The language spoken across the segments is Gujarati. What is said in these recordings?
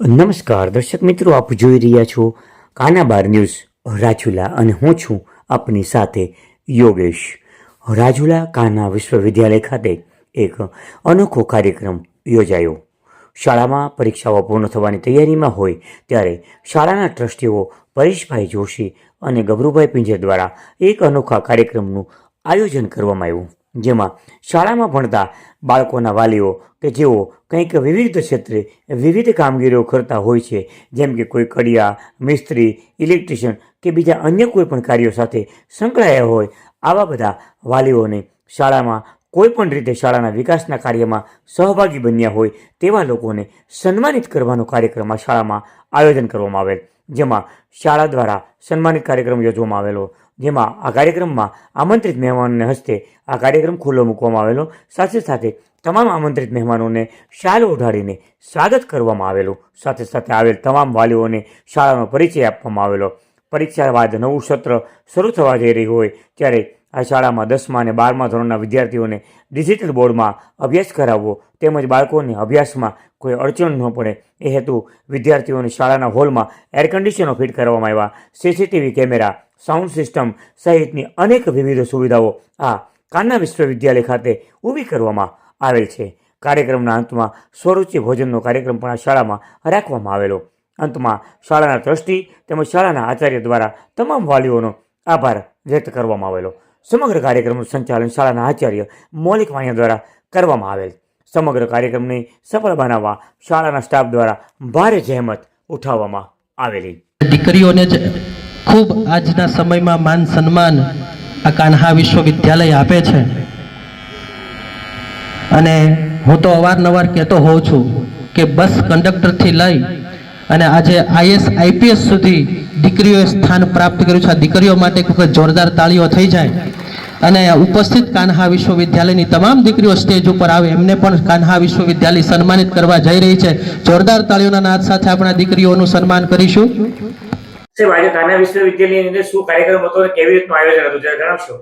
નમસ્કાર, દર્શક મિત્રો, આપ જોઈ રહ્યા છો કાનાબાર ન્યૂઝ રાજુલા અને હું છું આપની સાથે યોગેશ. રાજુલા કાના વિશ્વવિદ્યાલય ખાતે એક અનોખો કાર્યક્રમ યોજાયો. શાળામાં પરીક્ષાઓ પૂર્ણ થવાની તૈયારીમાં હોય ત્યારે શાળાના ટ્રસ્ટીઓ પરેશભાઈ જોશી અને ગભરુભાઈ પિંજર દ્વારા એક અનોખા કાર્યક્રમનું આયોજન કરવામાં આવ્યું. જેમાં શાળામાં ભણતા બાળકોના વાલીઓ કે જેઓ કંઈક વિવિધ ક્ષેત્રે વિવિધ કામગીરીઓ કરતા હોય છે, જેમ કે કોઈ કડિયા, મિસ્ત્રી, ઇલેક્ટ્રિશિયન કે બીજા અન્ય કોઈ પણ કાર્યો સાથે સંકળાયા હોય, આવા બધા વાલીઓને શાળામાં કોઈ પણ રીતે શાળાના વિકાસના કાર્યમાં સહભાગી બન્યા હોય, તેવા લોકોને સન્માનિત કરવાનો કાર્યક્રમ આ શાળામાં આયોજન કરવામાં આવેલ. જેમાં શાળા દ્વારા સન્માનિત કાર્યક્રમ યોજવામાં આવેલો, જેમાં આ કાર્યક્રમમાં આમંત્રિત મહેમાનોને હસ્તે આ કાર્યક્રમ ખુલ્લો મૂકવામાં આવેલો. સાથે સાથે તમામ આમંત્રિત મહેમાનોને શાલ ઓઢાડીને સ્વાગત કરવામાં આવેલું. સાથે સાથે આવેલ તમામ વાલીઓને શાળાનો પરિચય આપવામાં આવેલો. પરીક્ષા બાદ નવું સત્ર શરૂ થવા જઈ રહ્યું હોય ત્યારે આ શાળામાં દસમા અને બારમા ધોરણના વિદ્યાર્થીઓને ડિજિટલ બોર્ડમાં અભ્યાસ કરાવવો તેમજ બાળકોને અભ્યાસમાં કોઈ અડચણ ન પડે એ હેતુ વિદ્યાર્થીઓને શાળાના હોલમાં એર કન્ડિશનો ફિટ કરવામાં આવ્યા. સીસીટીવી કેમેરા સાઉન્ડ સિસ્ટમ સહિતની અનેક વિવિધ સુવિધાઓ આ કાના વિશ્વવિદ્યાલય ખાતે ઊભી કરવામાં આવેલ છે. કાર્યક્રમના અંતમાં સ્વરૂચિ ભોજનનો કાર્યક્રમ પણ આ શાળામાં રાખવામાં આવેલો. અંતમાં શાળાના ટ્રસ્ટી તેમજ શાળાના આચાર્ય દ્વારા તમામ વાલીઓનો આભાર વ્યક્ત કરવામાં આવેલો. સમગ્ર કાર્યક્રમનું સંચાલન શાળાના આચાર્ય મૌલિક વાણિયા દ્વારા કરવામાં આવેલ. સમગ્ર કાર્યક્રમને સફળ બનાવવા શાળાના સ્ટાફ દ્વારા ભારે જહેમત ઉઠાવવામાં આવેલી. દીકરીઓને જ ખૂબ આજના સમયમાં માન સન્માન આ કાન્હા વિશ્વવિદ્યાલય આપે છે. અને હું તો અવારનવાર કહેતો હોઉં છું કે બસ કંડક્ટરથી લઈ અને આજે આઈએસ આઈપીએસ સુધી દીકરીઓએ સ્થાન પ્રાપ્ત કર્યું છે. આ દીકરીઓ માટે એક જોરદાર તાળીઓ થઈ જાય. અને ઉપસ્થિત કાન્હા વિશ્વવિદ્યાલયની તમામ દીકરીઓ સ્ટેજ ઉપર આવે એમને પણ કાન્હા વિશ્વવિદ્યાલય સન્માનિત કરવા જઈ રહી છે. જોરદાર તાળીઓના નાદ સાથે આપણા દીકરીઓનું સન્માન કરીશું. આજે કાના વિશ્વવિદ્યાલયની અંદર શું કાર્યક્રમ હતો અને કેવી રીતનું આયોજન હતું? જરા જણાવશો.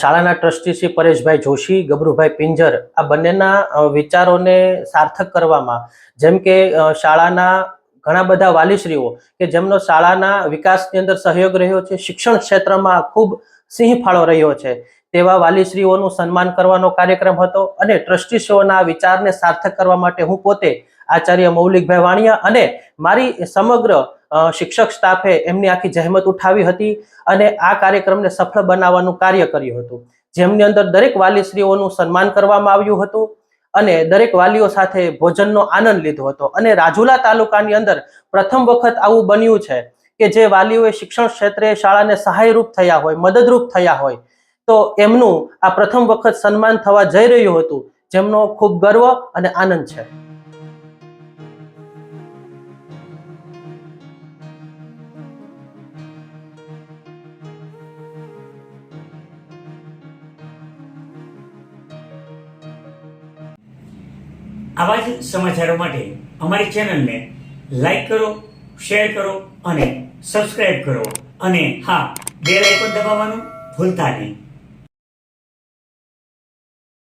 શાળાના ટ્રસ્ટી શ્રી પરેશભાઈ જોશી ગબરુભાઈ પિંજર આ બંનેના વિચારોને સાર્થક કરવામાં જેમ કે શાળાના ઘણા બધા વાલીશ્રીઓ કે જેમનો શાળાના વિકાસની અંદર સહયોગ રહ્યો છે શિક્ષણ ક્ષેત્રમાં ખૂબ સિંહ ફાળો રહ્યો છે. તેવા વાલીશ્રીઓનું સન્માન કરવાનો કાર્યક્રમ હતો અને ટ્રસ્ટીશ્રીઓના વિચારને સાર્થક કરવા માટે હું પોતે આચાર્ય મૌલિકભાઈ વાણિયા અને મારી સમગ્ર શિક્ષક સ્ટાફે એમની આખી જહેમત ઉઠાવી હતી અને આ કાર્યક્રમને સફળ બનાવવાનું કાર્ય કર્યું હતું. જેમની અંદર દરેક વાલીશ્રીઓનું સન્માન કરવામાં આવ્યું હતું અને દરેક વાલીઓ સાથે ભોજનનો આનંદ લીધો હતો. અને રાજુલા તાલુકાની અંદર પ્રથમ વખત આવું બન્યું છે. કે જે વાલીઓએ શિક્ષણ ક્ષેત્રે શાળાને સહાયરૂપ થયા હોય, મદદરૂપ થયા હોય, તો એમનું આ પ્રથમ વખત સન્માન થવા જઈ રહ્યું હતું. જેમનો ખૂબ ગર્વ અને આનંદ છે. આવા જ સમાચારો માટે અમારી ચેનલને લાઈક કરો, શેર કરો અને સબસ્ક્રાઇબ કરો અને હા બેલ આઇકોન દબાવવાનું ભૂલતા નહીં.